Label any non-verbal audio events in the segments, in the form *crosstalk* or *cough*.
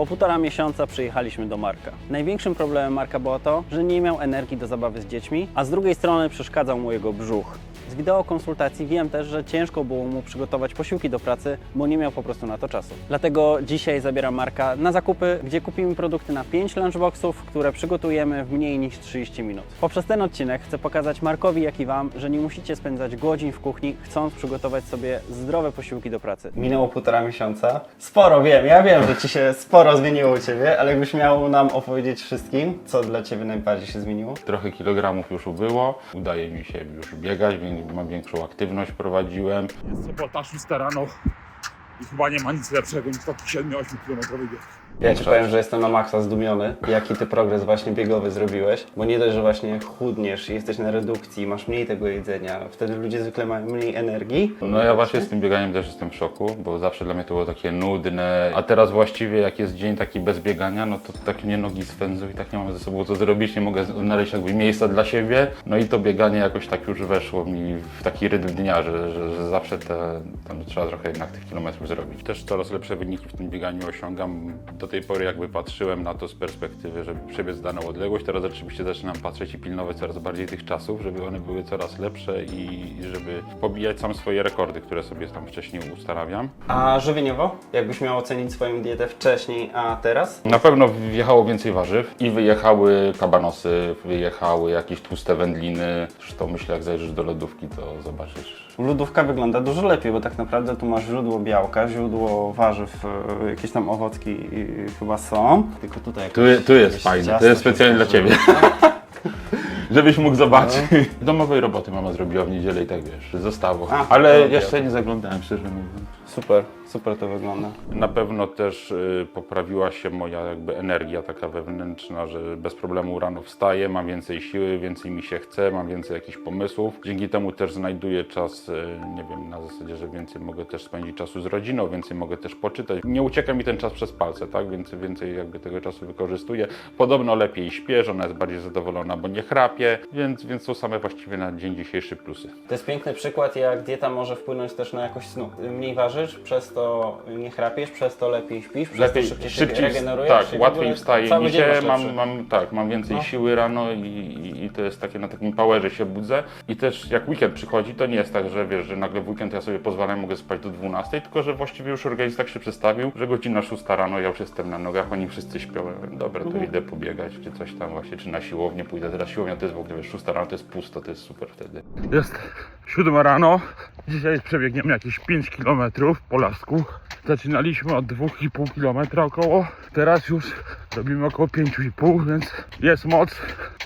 Po półtora miesiąca przyjechaliśmy do Marka. Największym problemem Marka było to, że nie miał energii do zabawy z dziećmi, a z drugiej strony przeszkadzał mu jego brzuch. Z wideo konsultacji wiem też, że ciężko było mu przygotować posiłki do pracy, bo nie miał po prostu na to czasu. Dlatego dzisiaj zabieram Marka na zakupy, gdzie kupimy produkty na 5 lunchboxów, które przygotujemy w mniej niż 30 minut. Poprzez ten odcinek chcę pokazać Markowi, jak i Wam, że nie musicie spędzać godzin w kuchni, chcąc przygotować sobie zdrowe posiłki do pracy. Minęło półtora miesiąca. Sporo wiem, ja wiem, że Ci się sporo zmieniło u Ciebie, ale jakbyś miał nam opowiedzieć wszystkim, co dla Ciebie najbardziej się zmieniło? Trochę kilogramów już ubyło. Udaje mi się już biegać, więc większą aktywność prowadziłem. Jest sobota, 6 rano i chyba nie ma nic lepszego niż taki 7-8 km bieg. Ja Ci powiem, że jestem na maksa zdumiony, jaki Ty progres właśnie biegowy zrobiłeś, bo nie dość, że właśnie chudniesz, jesteś na redukcji, masz mniej tego jedzenia, wtedy ludzie zwykle mają mniej energii. No ja właśnie z tym bieganiem też jestem w szoku, bo zawsze dla mnie to było takie nudne, a teraz właściwie jak jest dzień taki bez biegania, no to tak mnie nogi swędzą i tak nie mam ze sobą co zrobić, nie mogę znaleźć jakby miejsca dla siebie. No i to bieganie jakoś tak już weszło mi w taki rytm dnia, że, że, że zawsze te, tam trzeba trochę jednak tych kilometrów zrobić. Też coraz lepsze wyniki w tym bieganiu osiągam. Do tej pory jakby patrzyłem na to z perspektywy, żeby przebiec daną odległość. Teraz rzeczywiście zaczynam patrzeć i pilnować coraz bardziej tych czasów, żeby one były coraz lepsze i i żeby pobijać sam swoje rekordy, które sobie tam wcześniej ustanawiam. A żywieniowo? Jakbyś miał ocenić swoją dietę wcześniej, a teraz? Na pewno wjechało więcej warzyw i wyjechały kabanosy, wyjechały jakieś tłuste wędliny. Zresztą myślę, jak zajrzysz do lodówki, to zobaczysz. Lodówka wygląda dużo lepiej, bo tak naprawdę tu masz źródło białka, źródło warzyw, e, jakieś tam owocki e, chyba są. Tylko tutaj Tu, tu jest jakieś fajne, to ciasto jest się specjalnie dla. Ciebie. *laughs* *laughs* Żebyś mógł zobaczyć. *laughs* Domowej roboty mama zrobiła w niedzielę i tak wiesz, zostało. A, Ale jeszcze nie zaglądałem, szczerze mówiąc. Super, super to wygląda. Na pewno też y, poprawiła się moja jakby energia taka wewnętrzna, że bez problemu rano wstaję, mam więcej siły, więcej mi się chce, mam więcej jakichś pomysłów. Dzięki temu też znajduję czas, y, nie wiem, na zasadzie, że więcej mogę też spędzić czasu z rodziną, więcej mogę też poczytać. Nie ucieka mi ten czas przez palce, tak? Więcej, więcej jakby tego czasu wykorzystuję. Podobno lepiej śpię, żona jest bardziej zadowolona, bo nie chrapie, więc, więc są same właściwie na dzień dzisiejszy plusy. To jest piękny przykład, jak dieta może wpłynąć też na jakość snu. Mniej ważysz, przez to nie chrapiesz, przez to lepiej śpisz, przez Lepiej, to szybciej, szybciej, się regenerujesz. tak, łatwiej wstaje mi się, mam, mam, tak, mam więcej No. siły rano i, i, i to jest takie na takim powerze się budzę i też jak weekend przychodzi, to nie jest tak, że wiesz, że nagle w weekend ja sobie pozwalam, mogę spać do 12, tylko że właściwie już organizm tak się przestawił, że godzina 6 rano, ja już jestem na nogach, oni wszyscy śpią, dobra, Mhm. to idę pobiegać, czy coś tam właśnie, czy na siłownię pójdę, teraz siłownia to jest w ogóle, wiesz, 6 rano to jest pusto, to jest super wtedy. Jest 7 rano, dzisiaj przebiegniemy jakieś 5 km po lasku. Zaczynaliśmy od 2,5 km około, teraz już robimy około 5,5, więc jest moc,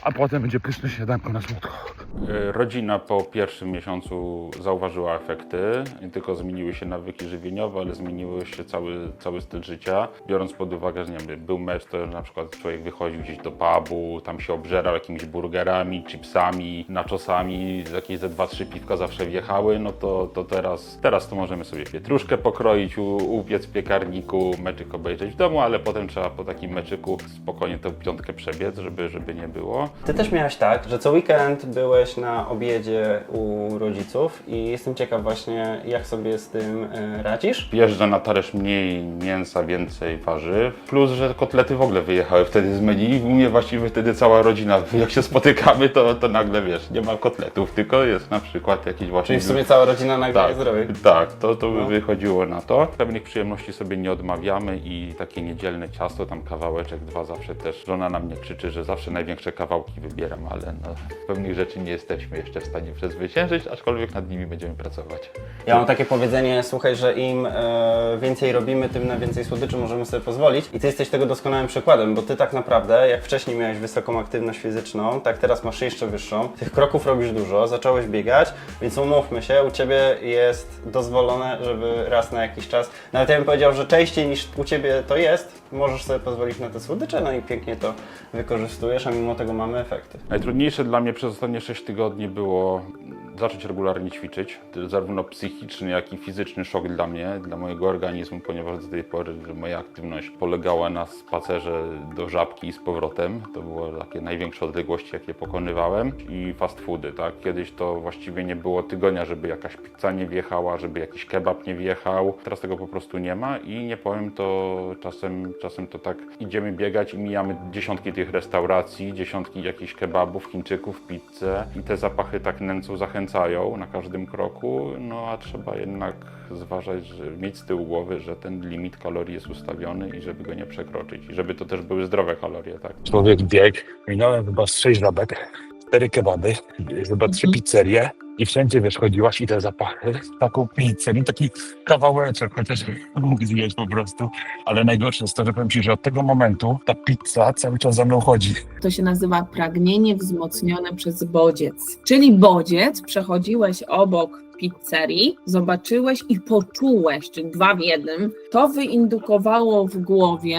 a potem będzie pyszne śniadanko na słodko. E, Rodzina po pierwszym miesiącu zauważyła efekty, nie tylko zmieniły się nawyki żywieniowe, ale zmieniły się cały, cały styl życia. Biorąc pod uwagę, że nie wiem, był mecz, to na przykład człowiek wychodził gdzieś do pubu, tam się obżerał jakimiś burgerami, chipsami, nachosami, jakieś ze dwa, trzy piwka zawsze wjechały, no to, to teraz, teraz to możemy sobie pietruszkę pokroić, upiec w piekarniku, meczyk obejrzeć w domu, ale potem trzeba po takim meczyku spokojnie tę piątkę przebiec, żeby, żeby nie było. Ty też miałeś tak, że co weekend byłeś na obiedzie u rodziców i jestem ciekaw właśnie, jak sobie z tym e, radzisz. Wjeżdża na talerz mniej mięsa, więcej warzyw. Plus, że kotlety w ogóle wyjechały wtedy z menu. U mnie właściwie wtedy cała rodzina, *laughs* jak się spotykamy, to, to nagle wiesz, nie ma kotletów, tylko jest na przykład jakiś właśnie. Czyli w sumie cała rodzina nagle tak, jest tak, to, to by No. wychodziło na to. Pewnych przyjemności sobie nie odmawiamy i takie niedzielne ciasto, tam kawałeczek, dwa zawsze też. Żona na mnie krzyczy, że zawsze największe kawałki wybieram, ale no, pewnych rzeczy nie jesteśmy jeszcze w stanie przezwyciężyć, aczkolwiek nad nimi będziemy pracować. Ja mam takie powiedzenie, słuchaj, że im e, więcej robimy, tym na więcej słodyczy możemy sobie pozwolić. I ty jesteś tego doskonałym przykładem, bo ty tak naprawdę, jak wcześniej miałeś wysoką aktywność fizyczną, tak teraz masz jeszcze wyższą. Tych kroków robisz dużo, zacząłeś biegać, więc umówmy się, u ciebie jest dozwolone, żeby raz na jakiś czas, nawet ja bym powiedział, że częściej niż u ciebie to jest, możesz sobie pozwolić na te słodycze, no i pięknie to wykorzystujesz, a mimo tego mamy efekty. Najtrudniejsze dla mnie przez ostatnie 6 tygodni było zacząć regularnie ćwiczyć. Zarówno psychiczny, jak i fizyczny szok dla mnie, dla mojego organizmu, ponieważ do tej pory moja aktywność polegała na spacerze do żabki i z powrotem. To były takie największe odległości, jakie pokonywałem. I fast foody, tak? Kiedyś to właściwie nie było tygodnia, żeby jakaś pizza nie wjechała, żeby jakiś kebab nie wjechał. Teraz tego po prostu nie ma i nie powiem, to czasem, czasem to tak idziemy biegać i mijamy dziesiątki tych restauracji, dziesiątki jakichś kebabów, chińczyków, pizzę i te zapachy tak nęcą zachęcają na każdym kroku, no a trzeba jednak zważać, że mieć z tyłu głowy, że ten limit kalorii jest ustawiony i żeby go nie przekroczyć. I żeby to też były zdrowe kalorie, tak? Człowiek biegł, minąłem chyba z sześć żabek, cztery kebaby, chyba trzy pizzerie i wszędzie, wiesz, chodziłaś i te zapachy, taką pizzę, no taki kawałeczek, chociaż mógł zjeść po prostu, ale najgorsze jest to, że powiem Ci, że od tego momentu ta pizza cały czas za mną chodzi. To się nazywa pragnienie wzmocnione przez bodziec. Czyli bodziec, przechodziłeś obok pizzerii, zobaczyłeś i poczułeś, czyli dwa w jednym, to wyindukowało w głowie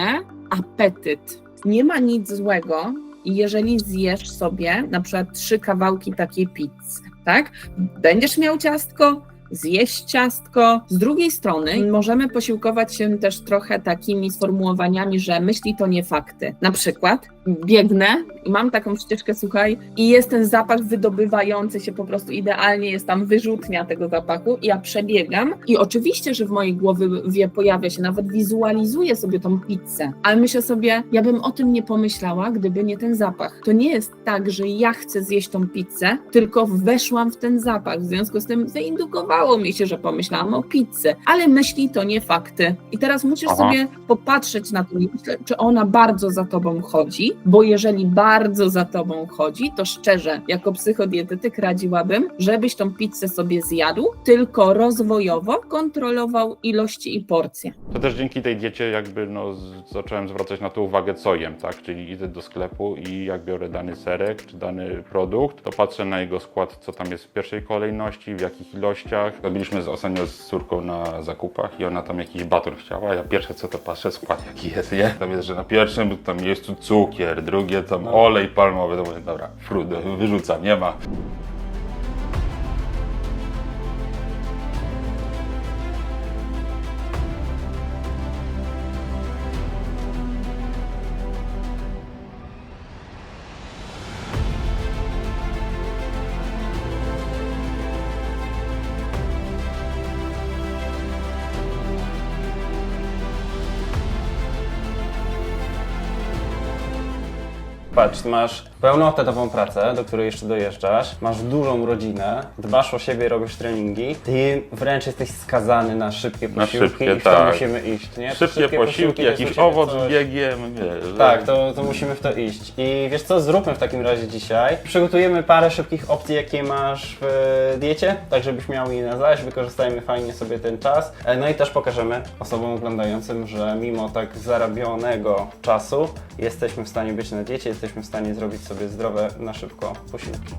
apetyt. Nie ma nic złego, jeżeli zjesz sobie na przykład trzy kawałki takiej pizzy, tak? Będziesz miał ciastko, zjeść ciastko. Z drugiej strony możemy posiłkować się też trochę takimi sformułowaniami, że myśli to nie fakty. Na przykład biegnę i mam taką ścieżkę, słuchaj, i jest ten zapach wydobywający się po prostu idealnie, jest tam wyrzutnia tego zapachu i ja przebiegam i oczywiście, że w mojej głowie pojawia się, nawet wizualizuję sobie tą pizzę, ale myślę sobie, ja bym o tym nie pomyślała, gdyby nie ten zapach. To nie jest tak, że ja chcę zjeść tą pizzę, tylko weszłam w ten zapach, w związku z tym zaindukowało mi się, że pomyślałam o pizzy, ale myśli to nie fakty. I teraz musisz Aha. sobie popatrzeć na to, myślę, czy ona bardzo za tobą chodzi, bo jeżeli bardzo za tobą chodzi, to szczerze, jako psychodietetyk radziłabym, żebyś tą pizzę sobie zjadł, tylko rozwojowo kontrolował ilości i porcje. To też dzięki tej diecie jakby no, zacząłem zwracać na to uwagę, co jem, tak? Czyli idę do sklepu i jak biorę dany serek czy dany produkt, to patrzę na jego skład, co tam jest w pierwszej kolejności, w jakich ilościach. Robiliśmy z ostatnio z córką na zakupach i ona tam jakiś baton chciała. Ja pierwsze co to patrzę, skład jaki jest, nie? Tam jest, że na pierwszym tam jest tu cukier, drugie tam olej palmowy, to mówię, dobra, frud, wyrzucam, nie ma. Patrz, masz pełnoetatową pracę, do której jeszcze dojeżdżasz, masz dużą rodzinę, dbasz o siebie, robisz treningi, ty wręcz jesteś skazany na szybkie Na posiłki szybkie, i w to tak. musimy iść, nie? Szybkie posiłki, to jest jakiś u ciebie owoc coś- z biegiem, wiesz. Tak, to, to musimy w to iść. I wiesz co, zróbmy w takim razie dzisiaj. Przygotujemy parę szybkich opcji, jakie masz w e, diecie, tak żebyś miał je na zaś, wykorzystajmy fajnie sobie ten czas. E, No i też pokażemy osobom oglądającym, że mimo tak zarobionego czasu jesteśmy w stanie być na diecie, jesteśmy w stanie zrobić sobie zdrowe, na szybko posiłki.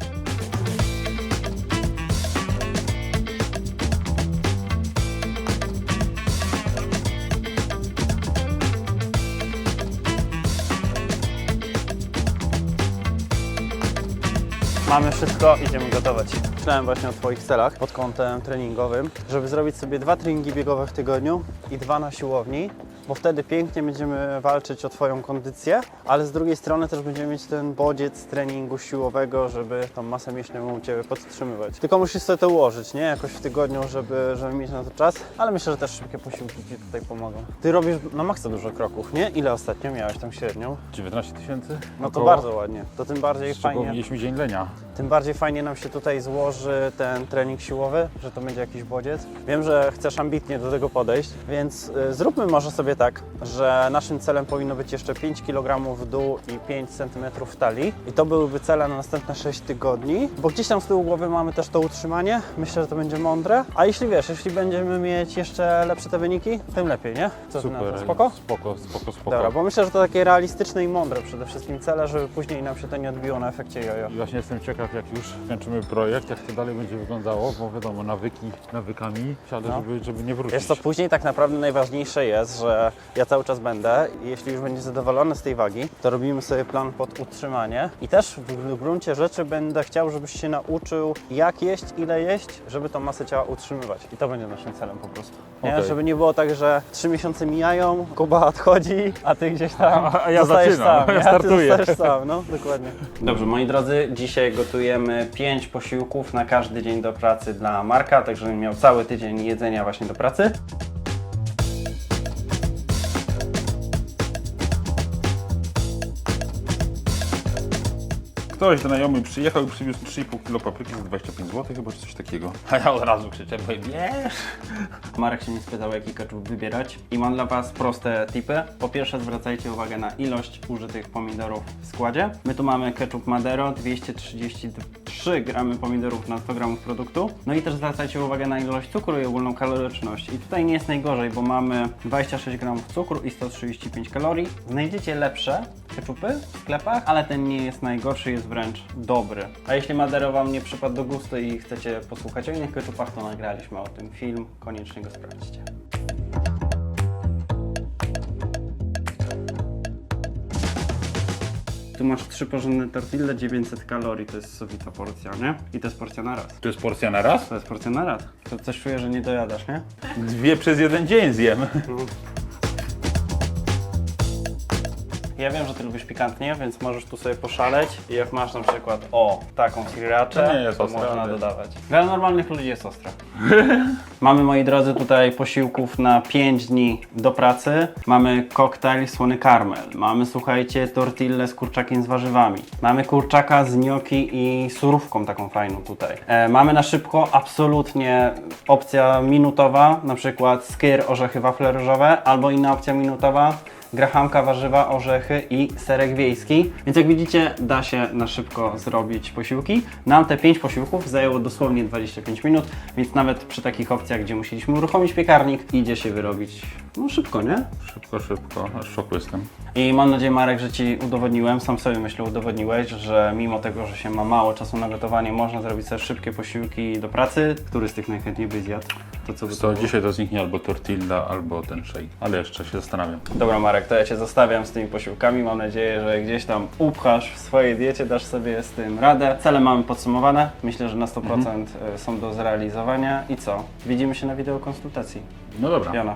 Mamy wszystko, idziemy gotować. Myślałem właśnie o Twoich celach pod kątem treningowym, żeby zrobić sobie dwa treningi biegowe w tygodniu i dwa na siłowni, bo wtedy pięknie będziemy walczyć o Twoją kondycję, ale z drugiej strony też będziemy mieć ten bodziec treningu siłowego, żeby tą masę mięśniową u Ciebie podtrzymywać. Tylko musisz sobie to ułożyć, nie? Jakoś w tygodniu, żeby, żeby mieć na to czas, ale myślę, że też szybkie posiłki Ci tutaj pomogą. Ty robisz na maksa dużo kroków, nie? Ile ostatnio miałeś tam średnią? 19 tysięcy? No to bardzo ładnie. To tym bardziej fajnie. mieliśmy dzień lenia. Tym bardziej fajnie nam się tutaj złoży ten trening siłowy, że to będzie jakiś bodziec. Wiem, że chcesz ambitnie do tego podejść, więc y, zróbmy może sobie tak, że naszym celem powinno być jeszcze 5 kg w dół i 5 cm w talii. I to byłyby cele na następne 6 tygodni, bo gdzieś tam z tyłu głowy mamy też to utrzymanie. Myślę, że to będzie mądre. A jeśli wiesz, jeśli będziemy mieć jeszcze lepsze te wyniki, tym lepiej, nie? Co ty na Super. to? Spoko? Spoko, spoko, spoko. Dobra, bo myślę, że to takie realistyczne i mądre przede wszystkim cele, żeby później nam się to nie odbiło na efekcie jojo. I właśnie jestem ciekaw, jak już kończymy projekt, jak to dalej będzie wyglądało, bo wiadomo, nawyki nawykami, ale No. żeby, żeby nie wrócić. Wiesz co, później tak naprawdę najważniejsze jest, że ja cały czas będę i jeśli już będzie zadowolony z tej wagi, to robimy sobie plan pod utrzymanie i też w gruncie rzeczy będę chciał, żebyś się nauczył jak jeść, ile jeść, żeby tą masę ciała utrzymywać i to będzie naszym celem po prostu. Nie? Okej. Żeby nie było tak, że trzy miesiące mijają, Kuba odchodzi, a ty gdzieś tam A- a ja zaczynam, sam, ja startuję. Ty zostajesz sam, no dokładnie. Dobrze, moi drodzy, dzisiaj gotujemy pięć posiłków na każdy dzień do pracy dla Marka, tak żeby miał cały tydzień jedzenia właśnie do pracy. Ktoś znajomy przyjechał i przywiózł 3,5 kg papryki za 25 zł, chyba czy coś takiego. A ja od razu krzyczę, bo wiesz? Marek się mnie spytał, jaki ketchup wybierać i mam dla Was proste tipy. Po pierwsze zwracajcie uwagę na ilość użytych pomidorów w składzie. My tu mamy ketchup Madero, 233 gramy pomidorów na 100 gramów produktu. No i też zwracajcie uwagę na ilość cukru i ogólną kaloryczność. I tutaj nie jest najgorzej, bo mamy 26 gramów cukru i 135 kalorii. Znajdziecie lepsze ketchupy w sklepach, ale ten nie jest najgorszy, jest wręcz dobry. A jeśli Madero Wam nie przypadł do gustu i chcecie posłuchać o innych ketchupach, to nagraliśmy o tym film, koniecznie go sprawdźcie. Tu masz trzy porządne tortille, 900 kalorii, to jest sowita porcja, nie? I to jest porcja na raz. To jest porcja na raz? To jest porcja na raz. To coś czuję, że nie dojadasz, nie? Dwie przez jeden dzień zjem. Ja wiem, że ty lubisz pikantnie, więc możesz tu sobie poszaleć i jak masz na przykład, o, taką sriraczę, To nie jest to ostre, można ale- dodawać. Dla normalnych ludzi jest ostre. *laughs* Mamy, moi drodzy, tutaj posiłków na 5 dni do pracy. Mamy koktajl słony karmel. Mamy, słuchajcie, tortille z kurczakiem z warzywami. Mamy kurczaka z gnocchi i surówką taką fajną tutaj. E, mamy na szybko absolutnie opcja minutowa, na przykład skyr, orzechy, wafle ryżowe, albo inna opcja minutowa, grachamka, warzywa, orzechy i serek wiejski. Więc jak widzicie, da się na szybko zrobić posiłki. Nam te 5 posiłków zajęło dosłownie 25 minut, więc nawet przy takich opcjach, gdzie musieliśmy uruchomić piekarnik, idzie się wyrobić no szybko, nie? Szybko, szybko, aż w szoku jestem. I mam nadzieję, Marek, że Ci udowodniłem, sam sobie myślę udowodniłeś, że mimo tego, że się ma mało czasu na gotowanie, można zrobić sobie szybkie posiłki do pracy. Który z tych najchętniej by zjadł? To co by to dzisiaj to zniknie albo tortilla, albo ten shake. Ale jeszcze się zastanawiam. Dobra Marek, to ja Cię zostawiam z tymi posiłkami. Mam nadzieję, że gdzieś tam upchasz w swojej diecie, dasz sobie z tym radę. Cele mamy podsumowane. Myślę, że na 100% y, są do zrealizowania. I co? Widzimy się na wideokonsultacji. No dobra. Jana.